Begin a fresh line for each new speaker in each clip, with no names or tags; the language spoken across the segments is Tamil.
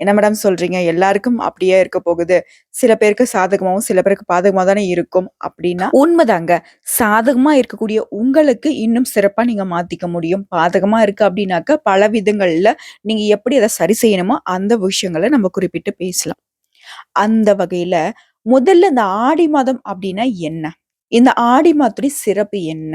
என்ன மேடம் சொல்றீங்க? எல்லாருக்கும் அப்படியே இருக்க போகுது. சில பேருக்கு சாதகமாகவும் சில பேருக்கு பாதகமாக தானே இருக்கும் அப்படின்னா உண்மைதாங்க. சாதகமா இருக்கக்கூடிய உங்களுக்கு இன்னும் சிறப்பா நீங்க மாத்திக்க முடியும். பாதகமா இருக்கு அப்படின்னாக்க பல விதங்கள்ல நீங்க எப்படி அதை சரி செய்யணுமோ அந்த விஷயங்களை நம்ம குறிப்பிட்டு பேசலாம். அந்த வகையில முதல்ல இந்த ஆடி மாதம் அப்படின்னா என்ன? இந்த ஆடி மாதத்துடைய சிறப்பு என்ன?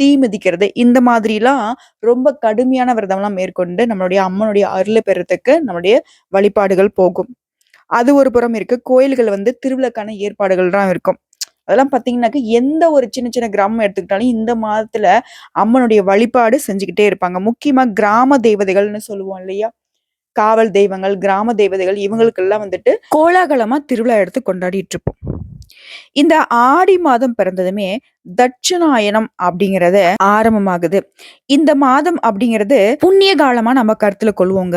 தீ மிதிக்கிறது. இந்த மாதிரிலாம் ரொம்ப கடுமையான விரதம்லாம் மேற்கொண்டு நம்மளுடைய அம்மனுடைய அருளை பெறத்துக்கு நம்மளுடைய வழிபாடுகள் போகும். அது ஒரு புறம் இருக்கு. கோயில்கள் வந்து திருவிழாக்கான ஏற்பாடுகள்லாம் இருக்கும். அதெல்லாம் பார்த்தீங்கன்னாக்க எந்த ஒரு சின்ன சின்ன கிராமம் எடுத்துக்கிட்டாலும் இந்த மாதத்துல அம்மனுடைய வழிபாடு செஞ்சுக்கிட்டே இருப்பாங்க. முக்கியமா கிராம தேவதைகள்னு சொல்லுவோம் இல்லையா? காவல் தெய்வங்கள் கிராம தெய்வதைகள் இவங்களுக்கெல்லாம் வந்துட்டு கோலாகலமா திருவிழா எடுத்து கொண்டாடிட்டு இருப்போம் இந்த ஆடி மாதம் பிறந்ததுமே தட்சிணாயனம் அப்படிங்கறது ஆரம்பமாகுது. இந்த மாதம் அப்படிங்கிறது புண்ணிய காலமா நம்ம கருத்துல கொள்வோங்க.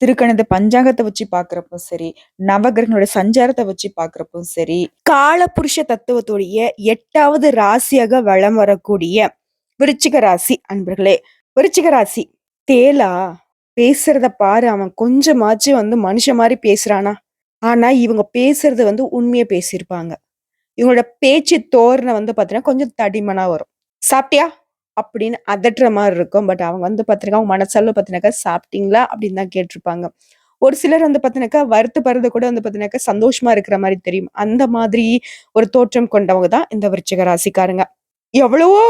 திருக்கணித பஞ்சாங்கத்தை வச்சு பாக்குறப்பும் சரி நவகிரகங்களோட சஞ்சாரத்தை வச்சு பாக்குறப்பும் சரி காலபுருஷ தத்துவத்துடைய எட்டாவது ராசியாக வலம் வரக்கூடிய விருச்சிக ராசி அன்பர்களே. விருச்சிக ராசி தேலா பேசுறத பாரு அவன் கொஞ்சமாச்சும் வந்து மனுஷன் மாதிரி பேசுறானா? ஆனா இவங்க பேசுறது வந்து உண்மையை பேசியிருப்பாங்க. இவங்களோட பேச்சு தோரணை வந்து பாத்தீங்கன்னா கொஞ்சம் தடிமனா வரும். சாப்பிட்டியா? அப்படின்னு அதட்டுற மாதிரி இருக்கும். பட் அவங்க வந்து பாத்தீங்கன்னா அவங்க மனசளவு பாத்தீங்கன்னாக்கா சாப்பிட்டீங்களா அப்படின்னு தான் கேட்டிருப்பாங்க. ஒரு சிலர் வந்து பாத்தீங்கன்னாக்கா வருத்தப்படுறது கூட வந்து பாத்தீங்கன்னாக்கா சந்தோஷமா இருக்கிற மாதிரி தெரியும். அந்த மாதிரி ஒரு தோற்றம் கொண்டவங்க தான் இந்த விருச்சிக ராசிக்காரங்க. எவ்வளவோ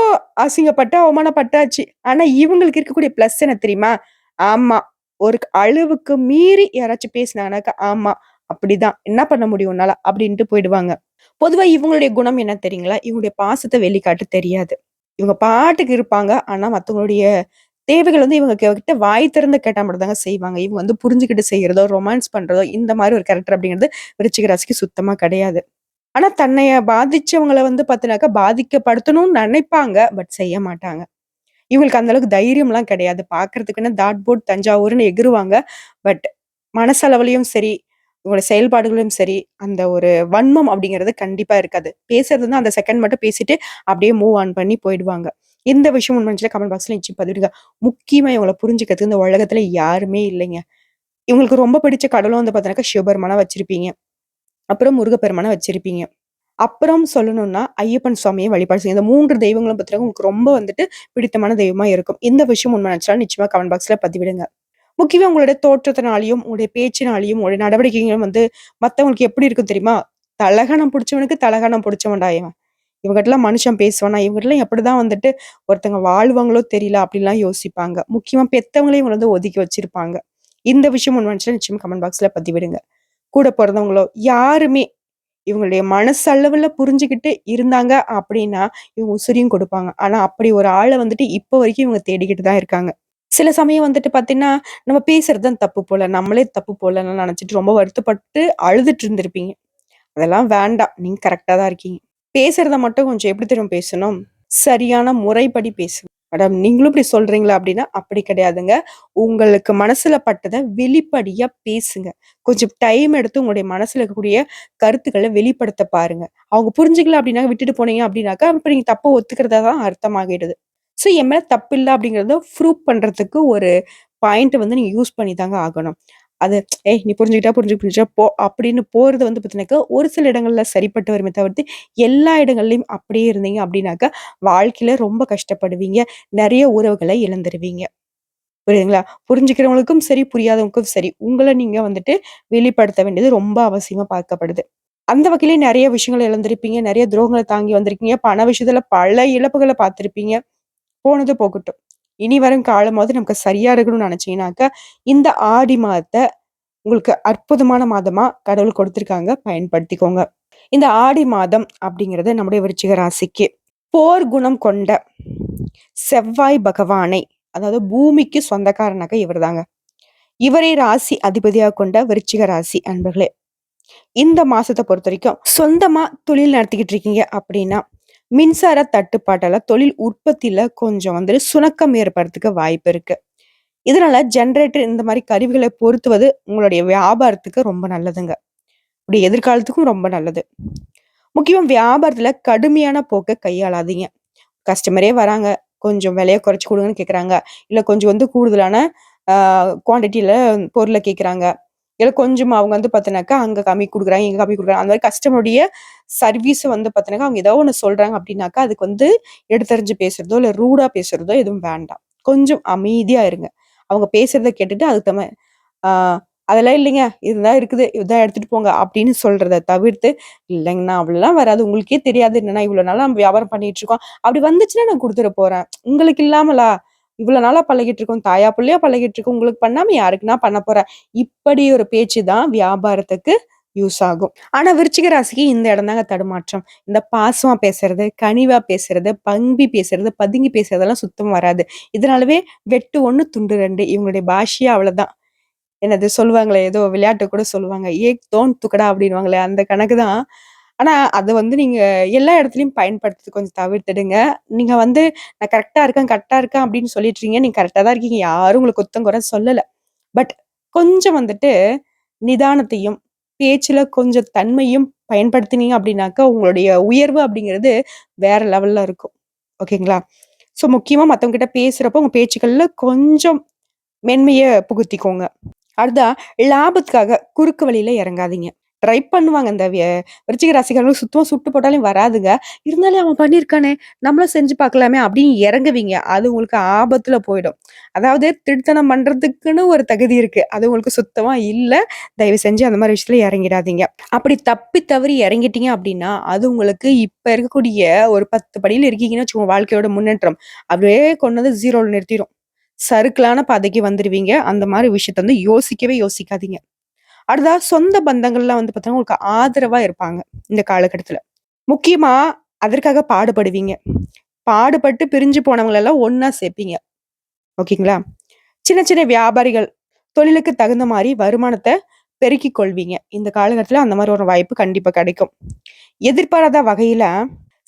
அசிங்கப்பட்ட அவமானப்பட்டாச்சு. ஆனா இவங்களுக்கு இருக்கக்கூடிய பிளஸ் என்ன தெரியுமா? ஆமா ஒரு அளவுக்கு மீறி யாராச்சும் பேசினாங்கனாக்கா ஆமா அப்படிதான். என்ன பண்ண முடியும் உன்னால? அப்படின்ட்டு போயிடுவாங்க. பொதுவா இவங்களுடைய குணம் என்ன தெரியுங்களா? இவங்களுடைய பாசத்தை வெளிக்காட்ட தெரியாது. இவங்க பாட்டுக்கு இருப்பாங்க. ஆனா மத்தவங்களுடைய தேவைகள் வந்து இவங்க கிட்ட வாய் திறந்து கேட்டா மட்டும் தாங்க செய்வாங்க. இவங்க வந்து புரிஞ்சுக்கிட்டு செய்யறதோ ரொமான்ஸ் பண்றதோ இந்த மாதிரி ஒரு கேரக்டர் அப்படிங்கிறது விருச்சிக ராசிக்கு சுத்தமாக கிடையாது. ஆனா தன்னைய பாதிச்சவங்கள வந்து பாத்தீங்கன்னாக்கா பாதிக்கப்படுத்தணும்னு நினைப்பாங்க. பட் செய்ய மாட்டாங்க. இவங்களுக்கு அந்த அளவுக்கு தைரியம்லாம் கிடையாது. பாக்குறதுக்குன்னு தாட் போட் தஞ்சாவூர்னு எகிருவாங்க. பட் மனசளவுலயும் சரி உங்களோட செயல்பாடுகளும் சரி அந்த ஒரு வன்மம் அப்படிங்கிறது கண்டிப்பா இருக்காது. பேசுறது வந்து அந்த செகண்ட் மட்டும் பேசிட்டு அப்படியே மூவ் ஆன் பண்ணி போயிடுவாங்க. இந்த விஷயம் உண்மைச்சுல கமெண்ட் பாக்ஸ்ல நிச்சயம் பதிவிடுங்க. முக்கியமா இவங்களை புரிஞ்சுக்கிறதுக்கு இந்த உலகத்துல யாருமே இல்லைங்க. இவங்களுக்கு ரொம்ப பிடிச்ச கடலும் வந்து பார்த்தீங்கன்னா சிவபெருமானா வச்சிருப்பீங்க. அப்புறம் முருகப்பெருமானை வச்சிருப்பீங்க. அப்புறம் சொல்லணும்னா ஐயப்பன் சுவாமியை வழிபாடு செய்யும் இந்த மூன்று தெய்வங்களும் பார்த்தீங்கன்னா உங்களுக்கு ரொம்ப வந்துட்டு பிடித்தமான தெய்வமா இருக்கும். இந்த விஷயம் உண்மை நினைச்சாலும் நிச்சயமா கமெண்ட் பாக்ஸ்ல பதிவிடுங்க. முக்கியமாக உங்களுடைய தோற்றத்தினாலையும் உங்களுடைய பேச்சினாலையும் உங்களுடைய நடவடிக்கைகளும் வந்து மற்றவங்களுக்கு எப்படி இருக்கும் தெரியுமா? தலகணம் பிடிச்சவனுக்கு தலகணம் பிடிச்சவன்டா இவன். இவங்ககிட்டலாம் மனுஷன் பேசுவானா? இவங்ககிட்டலாம் எப்படிதான் வந்துட்டு ஒருத்தங்க வாழ்வாங்களோ தெரியல அப்படிலாம் யோசிப்பாங்க. முக்கியமா பெத்தவங்களையும் இவங்க வந்து ஒதுக்கி வச்சிருப்பாங்க. இந்த விஷயம் ஒன்று நினைச்சா நிச்சயமா கமெண்ட் பாக்ஸ்ல பதிவிடுங்க. கூட பிறந்தவங்களோ யாருமே இவங்களுடைய மனசளவுல புரிஞ்சுக்கிட்டு இருந்தாங்க அப்படின்னா இவங்க உசுரியும் கொடுப்பாங்க. ஆனா அப்படி ஒரு ஆளை வந்துட்டு இப்போ வரைக்கும் இவங்க தேடிக்கிட்டு தான் இருக்காங்க. சில சமயம் வந்துட்டு பாத்தீங்கன்னா நம்ம பேசுறது தான் தப்பு போல நம்மளே தப்பு போலன்னு நினைச்சிட்டு ரொம்ப வருத்தப்பட்டு அழுதுட்டு இருந்திருப்பீங்க. அதெல்லாம் வேண்டாம். நீங்க கரெக்டா தான் இருக்கீங்க. பேசுறத மட்டும் கொஞ்சம் எப்படி தெரியும் பேசணும்? சரியான முறைப்படி பேசணும் மேடம் நீங்களும் இப்படி சொல்றீங்களா அப்படின்னா அப்படி கிடையாதுங்க. உங்களுக்கு மனசுல பட்டதை வெளிப்படையா பேசுங்க. கொஞ்சம் டைம் எடுத்து உங்களுடைய மனசுல இருக்கக்கூடிய கருத்துக்களை வெளிப்படுத்த பாருங்க. அவங்க புரிஞ்சுக்கல அப்படின்னா விட்டுட்டு போனீங்க அப்படின்னாக்கா அப்ப நீங்க தப்ப ஒத்துக்கிறதா தான் அர்த்தமாகிடுது. ஸோ என் மேல தப்பு இல்லை அப்படிங்கறத ப்ரூவ் பண்றதுக்கு ஒரு பாயிண்ட் வந்து நீங்க யூஸ் பண்ணி தாங்க ஆகணும். அது ஏய் நீ புரிஞ்சுக்கிட்டா புரிஞ்சு புரிஞ்சுட்டா போ அப்படின்னு போறது வந்து பார்த்தீங்கன்னாக்கா ஒரு சில இடங்கள்ல சரிப்பட்டு வருமே தவிர்த்து எல்லா இடங்கள்லயும் அப்படியே இருந்தீங்க அப்படின்னாக்கா வாழ்க்கையில ரொம்ப கஷ்டப்படுவீங்க. நிறைய உறவுகளை இழந்துருவீங்க. புரியுதுங்களா? புரிஞ்சுக்கிறவங்களுக்கும் சரி புரியாதவங்களுக்கும் சரி உங்களை நீங்க வந்துட்டு வெளிப்படுத்த வேண்டியது ரொம்ப அவசியமா பார்க்கப்படுது. அந்த வகையிலே நிறைய விஷயங்களை இழந்திருப்பீங்க. நிறைய துரோகங்களை தாங்கி வந்திருக்கீங்க. பண விஷயத்துல பல இழப்புகளை பார்த்திருப்பீங்க. போனது போகட்டும். இனி வரும் காலமாவது நமக்கு சரியா இருக்கணும்னு நினைச்சீங்கன்னாக்க இந்த ஆடி மாதத்தை உங்களுக்கு அற்புதமான மாதமா கடவுள் கொடுத்திருக்காங்க. பயன்படுத்திக்கோங்க. இந்த ஆடி மாதம் அப்படிங்கிறது நம்முடைய விருச்சிக ராசிக்கு போர் குணம் கொண்ட செவ்வாய் பகவானை அதாவது பூமிக்கு சொந்தக்காரனாக இவர்தாங்க. இவரை ராசி அதிபதியாக கொண்ட விருச்சிக ராசி அன்பர்களே இந்த மாசத்தை பொறுத்த வரைக்கும் சொந்தமா தொழில் நடத்திக்கிட்டு இருக்கீங்க அப்படின்னா மின்சார தட்டுப்பாட்டால தொழில் உற்பத்தியில கொஞ்சம் வந்துட்டு சுணக்கம் ஏற்படுறதுக்கு வாய்ப்பு இருக்கு. இதனால ஜென்ரேட்டர் இந்த மாதிரி கருவிகளை பொருத்துவது உங்களுடைய வியாபாரத்துக்கு ரொம்ப நல்லதுங்க. உடைய எதிர்காலத்துக்கும் ரொம்ப நல்லது. முக்கியம் வியாபாரத்துல கடுமையான போக்கை கையாளாதீங்க. கஸ்டமரே வராங்க கொஞ்சம் விலையை குறைச்சி கொடுங்கன்னு கேட்குறாங்க இல்லை கொஞ்சம் வந்து கூடுதலான குவான்டிட்டியில் பொருளை கேட்குறாங்க இல்லை கொஞ்சம் அவங்க வந்து பார்த்தினாக்கா அங்கே கம்மி கொடுக்குறாங்க இங்கே கம்மி கொடுக்குறாங்க அந்த மாதிரி கஸ்டமருடைய சர்வீஸை வந்து பார்த்தினாக்கா அவங்க ஏதோ ஒன்று சொல்கிறாங்க அப்படின்னாக்கா, அதுக்கு வந்து எடுத்தெறிஞ்சு பேசுறதோ, இல்லை ரூடாக பேசுறதோ எதுவும் வேண்டாம். கொஞ்சம் அமைதியாக இருங்க. அவங்க பேசுகிறத கேட்டுட்டு அதுக்கு தம அதெல்லாம் இல்லைங்க. இதுதான் இருக்குது. இதான் எடுத்துகிட்டு போங்க அப்படின்னு சொல்கிறத தவிர்த்து, இல்லைங்கண்ணா அவ்வளோலாம் வராது. உங்களுக்கே தெரியாது என்னண்ணா இவ்வளோ நாள் நம்ம வியாபாரம் பண்ணிட்டு இருக்கோம். அப்படி வந்துச்சுன்னா நான் கொடுத்துட போகிறேன் உங்களுக்கு இல்லாமலா? இவ்வளவு நாளா பழகிட்டு இருக்கோம் தாயா பிள்ளையா பழகிட்டு இருக்கோம் உங்களுக்கு பண்ணாம யாருக்குன்னா பண்ண போற? இப்படி ஒரு பேச்சு தான் வியாபாரத்துக்கு யூஸ் ஆகும். ஆனா விருச்சிக ராசிக்கு இந்த இடம் தாங்க தடுமாற்றம். இந்த பாசமா பேசுறது கனிவா பேசுறது பங்கி பேசுறது பதுங்கி பேசுறதெல்லாம் சுத்தம் வராது. இதனாலவே வெட்டு ஒண்ணு துண்டு ரெண்டு இவங்களுடைய பாஷையா அவ்வளவுதான். என்னது சொல்லுவாங்களே ஏதோ விளையாட்டு கூட சொல்லுவாங்க. ஏக் தோன் துக்கடா அப்படின்வாங்களே அந்த கணக்கு தான் ஆனா அது வந்து நீங்க எல்லா இடத்துலயும் பயன்படுத்துறது கொஞ்சம் தவிர்த்துடுங்க. நீங்க வந்து நான் கரெக்டாக இருக்கேன் கரெக்டாக இருக்கேன் அப்படின்னு சொல்லிட்டு நீங்கள் நீங்க தான் இருக்கீங்க. யாரும் உங்களுக்கு குத்தம் குறை சொல்லல. பட் கொஞ்சம் வந்துட்டு நிதானத்தையும் பேச்சுல கொஞ்சம் தன்மையும் பயன்படுத்தினீங்க அப்படின்னாக்கா உங்களுடைய உயர்வு அப்படிங்கிறது வேற லெவல்ல இருக்கும். ஓகேங்களா? ஸோ முக்கியமா மற்றவங்க கிட்ட பேசுறப்போ உங்க பேச்சுக்கள்ல கொஞ்சம் மென்மைய புகுத்திக்கோங்க. அடுத்தா லாபத்துக்காக குறுக்கு வழியில இறங்காதீங்க. ட்ரை பண்ணுவாங்க இந்த விருச்சிக ராசிக்காரங்களுக்கு சுத்தமா சுட்டு போட்டாலும் வராதுங்க. இருந்தாலும் அவன் பண்ணியிருக்கானே நம்மளும் செஞ்சு பார்க்கலாமே அப்படின்னு இறங்குவீங்க. அது உங்களுக்கு ஆபத்துல போயிடும். அதாவது திருத்தனம் பண்றதுக்குன்னு ஒரு தகுதி இருக்கு. அது உங்களுக்கு சுத்தமா இல்லை. தயவு செஞ்சு அந்த மாதிரி விஷயத்துல இறங்கிடாதீங்க. அப்படி தப்பி தவறி இறங்கிட்டீங்க அப்படின்னா அது உங்களுக்கு இப்ப இருக்கக்கூடிய ஒரு பத்து படியில் இருக்கீங்கன்னு வச்சுக்கோங்க வாழ்க்கையோட முன்னேற்றம். அப்படியே கொண்டு வந்து ஜீரோல நிறுத்திடும். சருக்கலான பாதைக்கு வந்துடுவீங்க அந்த மாதிரி விஷயத்த வந்து யோசிக்கவே யோசிக்காதீங்க. அடுத்ததாக சொந்த பந்தங்கள்லாம் வந்து பார்த்தீங்கன்னா உங்களுக்கு ஆதரவாக இருப்பாங்க இந்த காலகட்டத்தில். முக்கியமாக அதற்காக பாடுபடுவீங்க. பாடுபட்டு பிரிஞ்சு போனவங்களெல்லாம் ஒன்றா சேர்ப்பீங்க. ஓகேங்களா? சின்ன சின்ன வியாபாரிகள் தொழிலுக்கு தகுந்த மாதிரி வருமானத்தை பெருக்கிக் கொள்வீங்க. இந்த காலகட்டத்தில் அந்த மாதிரி ஒரு வாய்ப்பு கண்டிப்பாக கிடைக்கும். எதிர்பாராத வகையில்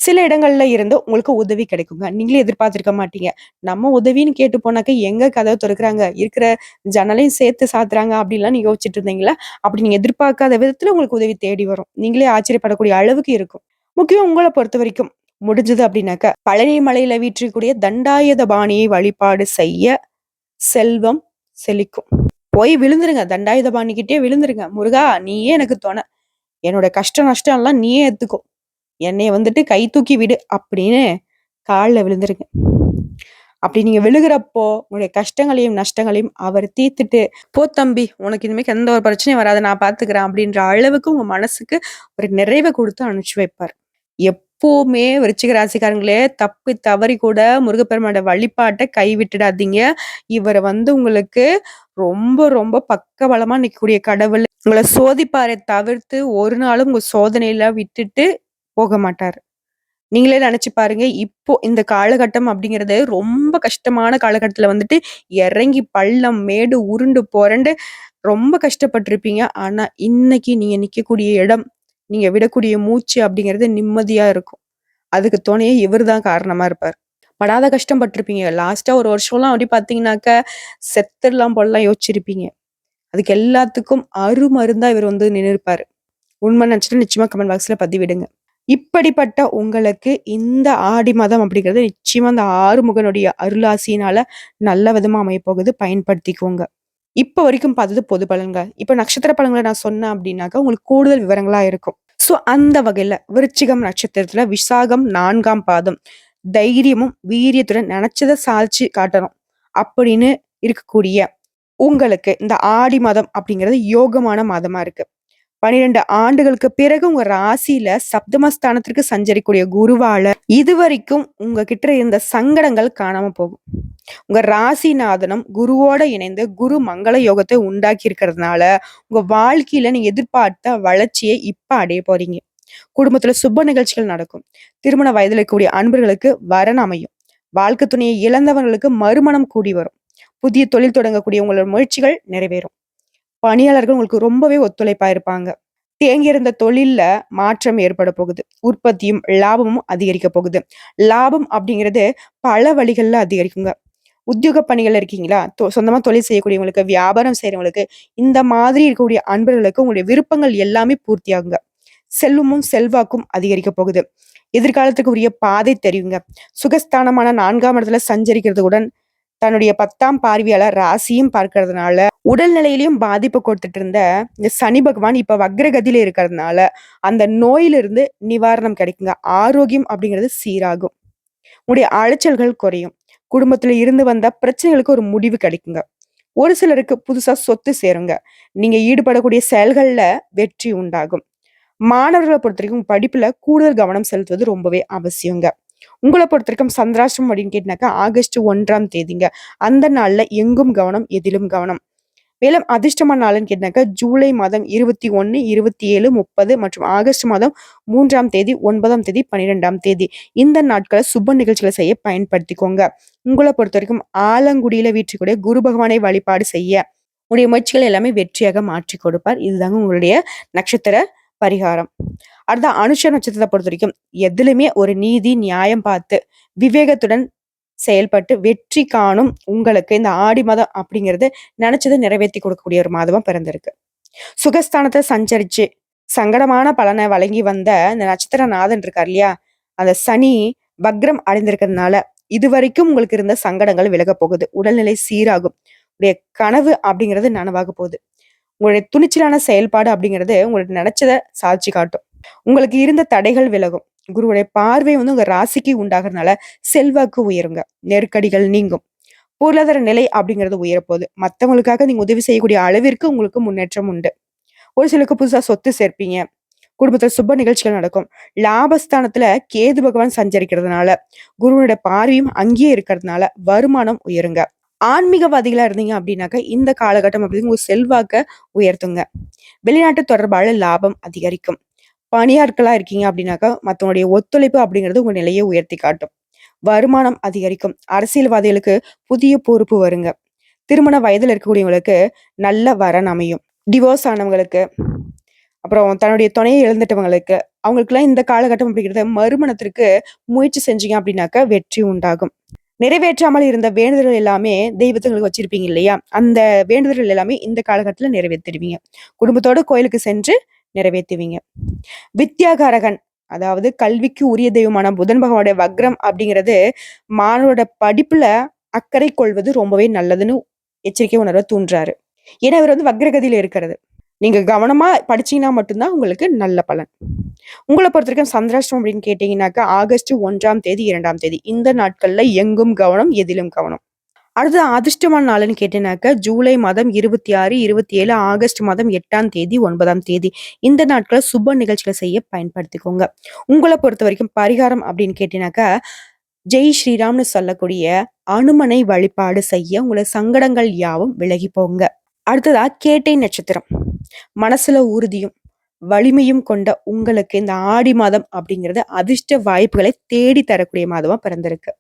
சில இடங்கள்ல இருந்து உங்களுக்கு உதவி கிடைக்குங்க. நீங்களே எதிர்பார்த்திருக்க மாட்டீங்க. நம்ம உதவின்னு கேட்டு போனாக்க எங்க கதவை திறக்கிறாங்க? இருக்கிற ஜன்னலையும் சேர்த்து சாத்துறாங்க அப்படின்லாம் நீங்க யோசிச்சுட்டு இருந்தீங்களா? அப்படி நீங்க எதிர்பார்க்காத விதத்துல உங்களுக்கு உதவி தேடி வரும். நீங்களே ஆச்சரியப்படக்கூடிய அளவுக்கு இருக்கும். முக்கியம் உங்களை பொறுத்த வரைக்கும் முடிஞ்சது அப்படின்னாக்க பழனி மலையில வீற்றிருக்கக்கூடிய தண்டாயுத பாணியை வழிபாடு செய்ய செல்வம் செழிக்கும். போய் விழுந்துருங்க. தண்டாயுத பாணிக்கிட்டே விழுந்துருங்க. முருகா நீயே எனக்கு துணை. என்னோட கஷ்ட நஷ்டம் எல்லாம் நீயே எடுத்துக்கோ என்னைய வந்துட்டு கை தூக்கி விடு அப்படின்னு காலில் விழுந்துருங்க அப்படி நீங்க விழுகிறப்போ உங்களுடைய கஷ்டங்களையும் நஷ்டங்களையும் அவர் தீர்த்துட்டு போ தம்பி உனக்கு இனிமேல் எந்த ஒரு பிரச்சனையும் வராது நான் பாத்துக்கிறேன் அப்படின்ற அளவுக்கு உங்க மனசுக்கு ஒரு நிறைவை கொடுத்து அனுப்பிச்சு வைப்பார். எப்பவுமே விருச்சிக ராசிக்காரங்களே தப்பி தவறி கூட முருகப்பெருமானோட வழிபாட்டை கைவிட்டுடாதீங்க. இவரை வந்து உங்களுக்கு ரொம்ப ரொம்ப பக்கபலமா நிற்கக்கூடிய கடவுள். உங்களை சோதிப்பாரை தவிர்த்து ஒரு நாளும் உங்க சோதனையில விட்டுட்டு போக மாட்டார் நீங்களே நினைச்சு பாருங்க இப்போ இந்த காலகட்டம் அப்படிங்கிறது ரொம்ப கஷ்டமான காலகட்டத்துல வந்துட்டு இறங்கி பள்ளம் மேடு உருண்டு புரண்டு ரொம்ப கஷ்டப்பட்டிருப்பீங்க. ஆனா இன்னைக்கு நீங்க நிக்கக்கூடிய இடம் நீங்க விடக்கூடிய மூச்சு அப்படிங்கிறது நிம்மதியா இருக்கும். அதுக்கு துணையே இவர் தான் காரணமா இருப்பார். படாத கஷ்டம் பட்டிருப்பீங்க லாஸ்டா ஒரு வருஷம்லாம் அப்படி பார்த்தீங்கன்னாக்க செத்துடலாம் போடலாம் யோசிச்சிருப்பீங்க. அதுக்கு எல்லாத்துக்கும் அருமருந்தா இவர் வந்து நின்று இருப்பாரு உண்மை நினச்சிட்டு நிச்சயமா கமெண்ட் பாக்ஸ்ல பதிவிடுங்க. இப்படிப்பட்ட உங்களுக்கு இந்த ஆடி மாதம் அப்படிங்கிறது நிச்சயமா அந்த ஆறுமுகனுடைய அருளாசினால நல்ல விதமா அமைய போகுது பயன்படுத்திக்கோங்க. இப்ப வரைக்கும் பார்த்தது பொது பலன்கள். இப்ப நட்சத்திர பலன்களை நான் சொன்னேன் அப்படின்னாக்கா உங்களுக்கு கூடுதல் விவரங்களா இருக்கும். சோ அந்த வகையில விருச்சிகம் நட்சத்திரத்துல விசாகம் நான்காம் பாதம். தைரியமும் வீரியத்துடன் நினைச்சதை சாதிச்சு காட்டணும் அப்படின்னு இருக்கக்கூடிய உங்களுக்கு இந்த ஆடி மாதம் அப்படிங்கிறது யோகமான மாதமா இருக்கு. பனிரெண்டு ஆண்டுகளுக்கு பிறகு உங்க ராசியில சப்தமஸ்தானத்திற்கு சஞ்சரிக்கூடிய குருவால இதுவரைக்கும் உங்ககிட்ட இருந்த சங்கடங்கள் காணாம போகும். உங்க ராசிநாதனம் குருவோட இணைந்து குரு மங்கள யோகத்தை உண்டாக்கி இருக்கிறதுனால உங்க வாழ்க்கையில நீங்க எதிர்பார்த்த வளர்ச்சியை இப்ப அடைய போறீங்க. குடும்பத்துல சுப நிகழ்ச்சிகள் நடக்கும். திருமண வயதில் இருக்கக்கூடிய அன்பர்களுக்கு வரன் அமையும். வாழ்க்கை துணையை இழந்தவர்களுக்கு மறுமணம் கூடி வரும். புதிய தொழில் தொடங்கக்கூடிய உங்களோட முயற்சிகள் நிறைவேறும். பணியாளர்கள் உங்களுக்கு ரொம்பவே ஒத்துழைப்பா இருப்பாங்க தேங்கியிருந்த தொழில்ல மாற்றம் ஏற்பட போகுது. உற்பத்தியும் லாபமும் அதிகரிக்க போகுது. லாபம் அப்படிங்கிறது பல வழிகள்ல அதிகரிக்குங்க. உத்தியோக பணிகள் இருக்கீங்களா? சொந்தமா தொழில் செய்யக்கூடியவங்களுக்கு வியாபாரம் செய்யறவங்களுக்கு இந்த மாதிரி இருக்கக்கூடிய அன்பர்களுக்கு உங்களுடைய விருப்பங்கள் எல்லாமே பூர்த்தியாகுங்க. செல்வமும் செல்வாக்கும் அதிகரிக்க போகுது. எதிர்காலத்துக்கு உரிய பாதை தெரியுங்க. சுகஸ்தானமான நான்காம் இடத்துல சஞ்சரிக்கிறதுடன் தன்னுடைய பத்தாம் பார்வையாளர் ராசியும் பார்க்கறதுனால உடல்நிலையிலையும் பாதிப்பு கொடுத்துட்டு இருந்த இந்த சனி பகவான் இப்ப வக்ரகதியில இருக்கிறதுனால அந்த நோயிலிருந்து நிவாரணம் கிடைக்குங்க. ஆரோக்கியம் அப்படிங்கிறது சீராகும். உடைய அலைச்சல்கள் குறையும். குடும்பத்துல இருந்து வந்த பிரச்சனைகளுக்கு ஒரு முடிவு கிடைக்குங்க. ஒரு சிலருக்கு புதுசா சொத்து சேருங்க. நீங்க ஈடுபடக்கூடிய செயல்கள்ல வெற்றி உண்டாகும். மாணவர்களை பொறுத்த வரைக்கும் படிப்புல கூடுதல் கவனம் செலுத்துவது ரொம்பவே அவசியங்க. பொறுத்த பொறுத்தவரைக்கும் சந்திராஷ்டம் அப்படின்னு கேட்டினாக்கா ஆகஸ்ட் ஒன்றாம் தேதிங்க. அந்த நாள்ல எங்கும் கவனம், எதிலும் கவனம். மேலும் அதிர்ஷ்டமான நாளுன்னு கேட்டினாக்கா ஜூலை மாதம் 21, 27, 30 மற்றும் ஆகஸ்ட் மாதம் மூன்றாம் தேதி, ஒன்பதாம் தேதி, 12ஆம் தேதி. இந்த நாட்களை சுப நிகழ்ச்சிகளை செய்ய பயன்படுத்திக்கோங்க. உங்கள பொறுத்தவரைக்கும் ஆலங்குடியில வீற்றிருக்கக்கூடிய குரு பகவானை வழிபாடு செய்ய, உடைய முயற்சிகள் எல்லாமே வெற்றியாக மாற்றி கொடுப்பார். இதுதாங்க உங்களுடைய நட்சத்திர பரிகாரம். அடுத்த அனுஷ பொறுத்த வரைக்கும் எதிலையுமே ஒரு நீதி, நியாயம் பார்த்து விவேகத்துடன் செயல்பட்டு வெற்றி காணும் உங்களுக்கு இந்த ஆடி மாதம் அப்படிங்கிறது நினைச்சதை நிறைவேத்தி கொடுக்கக்கூடிய ஒரு மாதமா பிறந்திருக்கு. சுகஸ்தானத்தை சஞ்சரிச்சு சங்கடமான பலனை வழங்கி வந்த இந்த நட்சத்திரநாதன் இருக்கார் இல்லையா? அந்த சனி வக்ரம் அடைந்திருக்கிறதுனால இதுவரைக்கும் உங்களுக்கு இருந்த சங்கடங்கள் விலக போகுது. உடல்நிலை சீராகும். உடைய கனவு அப்படிங்கிறது நனவாக போகுது. உங்களுடைய துணிச்சலான செயல்பாடு அப்படிங்கிறது உங்களுக்கு நினைச்சத சாதிச்சு காட்டும். உங்களுக்கு இருந்த தடைகள் விலகும். குருவுடைய பார்வை வந்து உங்க ராசிக்கு உண்டாகிறதுனால செல்வாக்கு உயருங்க. நெருக்கடிகள் நீங்கும். பொருளாதார நிலை அப்படிங்கிறது உயரப்போகுது. மத்தவங்களுக்காக நீங்க உதவி செய்யக்கூடிய அளவிற்கு உங்களுக்கு முன்னேற்றம் உண்டு. ஒரு சிலருக்கு புதுசா சொத்து சேர்ப்பீங்க. குடும்பத்துல சுப நிகழ்ச்சிகள் நடக்கும். லாபஸ்தானத்துல கேது பகவான் சஞ்சரிக்கிறதுனால, குருவுடைய பார்வையும் அங்கேயே இருக்கிறதுனால வருமானம் உயருங்க. ஆன்மீகவாதிகளா இருந்தீங்க அப்படின்னாக்க இந்த காலகட்டம் அப்படிங்க உங்க செல்வாக்க உயர்த்துங்க. வெளிநாட்டு தொடர்பால லாபம் அதிகரிக்கும். பணியாட்களாக இருக்கீங்க அப்படின்னாக்கா மத்தவங்களுடைய ஒத்துழைப்பு அப்படிங்கிறது உங்கள் நிலையை உயர்த்தி காட்டும். வருமானம் அதிகரிக்கும். அரசியல்வாதிகளுக்கு புதிய பொறுப்பு வருங்க. திருமண வயதில் இருக்கக்கூடியவங்களுக்கு நல்ல வரன் அமையும். டிவோர்ஸ் ஆனவங்களுக்கு, அப்புறம் தன்னுடைய துணையை இழந்துட்டவங்களுக்கு, அவங்களுக்குலாம் இந்த காலகட்டம் அப்படிங்கிறது மறுமணத்திற்கு முயற்சி செஞ்சீங்க அப்படின்னாக்க வெற்றி உண்டாகும். நிறைவேற்றாமல் இருந்த வேண்டுதல்கள் எல்லாமே தெய்வத்துங்களுக்கு வச்சிருப்பீங்க இல்லையா? அந்த வேண்டுதல்கள் எல்லாமே இந்த காலகட்டத்தில் நிறைவேற்றிடுவீங்க குடும்பத்தோட கோயிலுக்கு சென்று நிறைவேற்றுவீங்க வித்யாகாரகன் அதாவது கல்விக்கு உரிய தெய்வமான புதன் பகவானுடைய வக்ரம் அப்படிங்கிறது மாணவரோட படிப்புல அக்கறை கொள்வது ரொம்பவே நல்லதுன்னு எச்சரிக்கை உணர்வை தூண்டுறாரு. ஏன்னா இவர் வந்து வக்ரகதியில இருக்கிறது. நீங்க கவனமா படிச்சீங்கன்னா மட்டும்தான் உங்களுக்கு நல்ல பலன். உங்கள பொறுத்தவரைக்கும் சந்திராஷ்டமம் அப்படின்னு கேட்டீங்கன்னாக்கா ஆகஸ்ட் ஒன்றாம் தேதி, இரண்டாம் தேதி. இந்த நாட்கள்ல எங்கும் கவனம், எதிலும் கவனம். அடுத்து அதிர்ஷ்டமான நாளுன்னு கேட்டீங்கன்னாக்கா ஜூலை மாதம் 26, 27, ஆகஸ்ட் மாதம் எட்டாம் தேதி, ஒன்பதாம் தேதி. இந்த நாட்களை சுப நிகழ்ச்சிகளை செய்ய பயன்படுத்திக்கோங்க. உங்களை பொறுத்த வரைக்கும் பரிகாரம் அப்படின்னு கேட்டீங்கன்னாக்கா, ஜெய் ஸ்ரீராம்னு சொல்லக்கூடிய அனுமனை வழிபாடு செய்ய உங்களை சங்கடங்கள் யாவும் விலகி போங்க. அடுத்ததா கேட்டை நட்சத்திரம். மனசுல உறுதியும், வலிமையும் கொண்ட உங்களுக்கு இந்த ஆடி மாதம் அப்படிங்கிறது அதிர்ஷ்ட வாய்ப்புகளை தேடி தரக்கூடிய மாதமா பிறந்திருக்கு.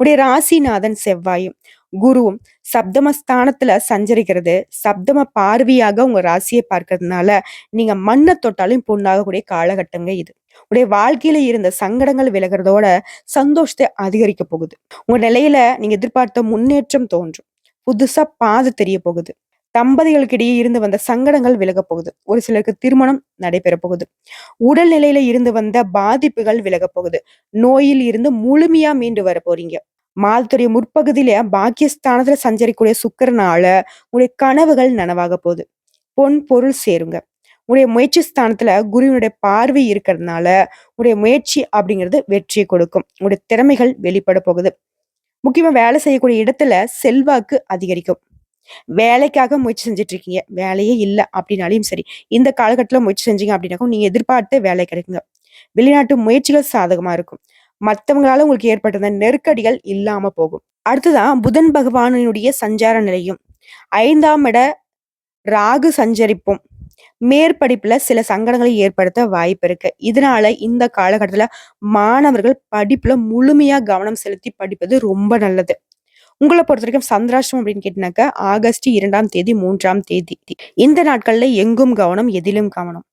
உடைய ராசிநாதன் செவ்வாயும், குருவும் சப்தமஸ்தானத்துல சஞ்சரிக்கிறது, சப்தம பார்வையாக உங்க ராசியை பார்க்கறதுனால நீங்க மண்ணை தொட்டாலும் பொண்ணாகக்கூடிய காலகட்டங்க இது. உடைய வாழ்க்கையில இருந்த சங்கடங்கள் விலகிறதோட சந்தோஷத்தை அதிகரிக்க போகுது. உங்க நிலையில நீங்க எதிர்பார்த்த முன்னேற்றம் தோன்றும். புதுசா பாதை தெரிய போகுது. தம்பதிகளுக்கிடையே இருந்து வந்த சங்கடங்கள் விலகப் போகுது. ஒரு சிலருக்கு திருமணம் நடைபெற போகுது. உடல் நிலையில இருந்து வந்த பாதிப்புகள் விலக போகுது. நோயில் இருந்து முழுமையா மீண்டு வர போறீங்க. மாதத்துடைய முற்பகுதியில பாக்கியஸ்தானத்துல சஞ்சரிக்கக்கூடிய சுக்கரனால உங்களுடைய கனவுகள் நனவாக போகுது. பொன், பொருள் சேருங்க. உடைய முயற்சி ஸ்தானத்துல குருவினுடைய பார்வை இருக்கிறதுனால, உடைய முயற்சி அப்படிங்கிறது வெற்றியை கொடுக்கும். உடைய திறமைகள் வெளிப்பட போகுது. முக்கியமா வேலை செய்யக்கூடிய இடத்துல செல்வாக்கு அதிகரிக்கும். வேலைக்காக முயற்சி செஞ்சுட்டு இருக்கீங்க. வேலையே இல்ல அப்படின்னாலையும் சரி, இந்த காலகட்டத்தில் முயற்சி செஞ்சீங்க அப்படின்னாக்கும் நீங்க எதிர்பார்த்த வேலை கிடைக்குங்க. வெளிநாட்டு முயற்சிகள் சாதகமா இருக்கும். மத்தவங்களால உங்களுக்கு ஏற்பட்டிருந்த நெருக்கடிகள் இல்லாம போகும். அடுத்ததா புதன் பகவானினுடைய சஞ்சார நிலையும், ஐந்தாம் இட ராகு சஞ்சரிப்பும் மேற்படிப்புல சில சங்கடங்களை ஏற்படுத்த வாய்ப்பு இருக்கு. இதனால இந்த காலகட்டத்துல மாணவர்கள் படிப்புல முழுமையா கவனம் செலுத்தி படிப்பது ரொம்ப நல்லது. உங்களை பொறுத்த வரைக்கும் சந்திராஷ்டம் அப்படின்னு கேட்டினாக்க ஆகஸ்ட் இரண்டாம் தேதி, மூன்றாம் தேதி. இந்த நாட்கள்ல எங்கும் கவனம், எதிலும் கவனம்.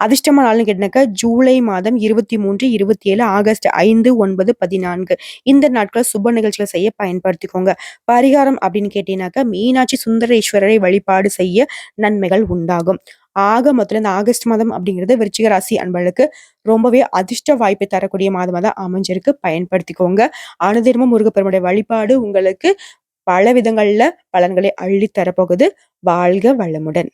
அதிர்ஷ்டமான நாள்னு கேட்டினாக்கா ஜூலை மாதம் 23, 27, ஆகஸ்ட் 5, 9, 14. இந்த நாட்கள சுப நிகழ்ச்சிகளை செய்ய பயன்படுத்திக்கோங்க. பரிகாரம் அப்படின்னு கேட்டீங்கன்னாக்கா மீனாட்சி சுந்தரேஸ்வரரை வழிபாடு செய்ய நன்மைகள் உண்டாகும். ஆக மொத்தம் இந்த ஆகஸ்ட் மாதம் அப்படிங்கிறது விருச்சிக ராசி அன்பர்களுக்கு ரொம்பவே அதிர்ஷ்ட வாய்ப்பை தரக்கூடிய மாதமாக தான் அமைஞ்சிருக்கு. பயன்படுத்திக்கோங்க. அனுதினமும் முருகப்பெருமுடைய வழிபாடு உங்களுக்கு பல விதங்கள்ல பலன்களை அள்ளி தரப்போகுது. வாழ்க வளமுடன்.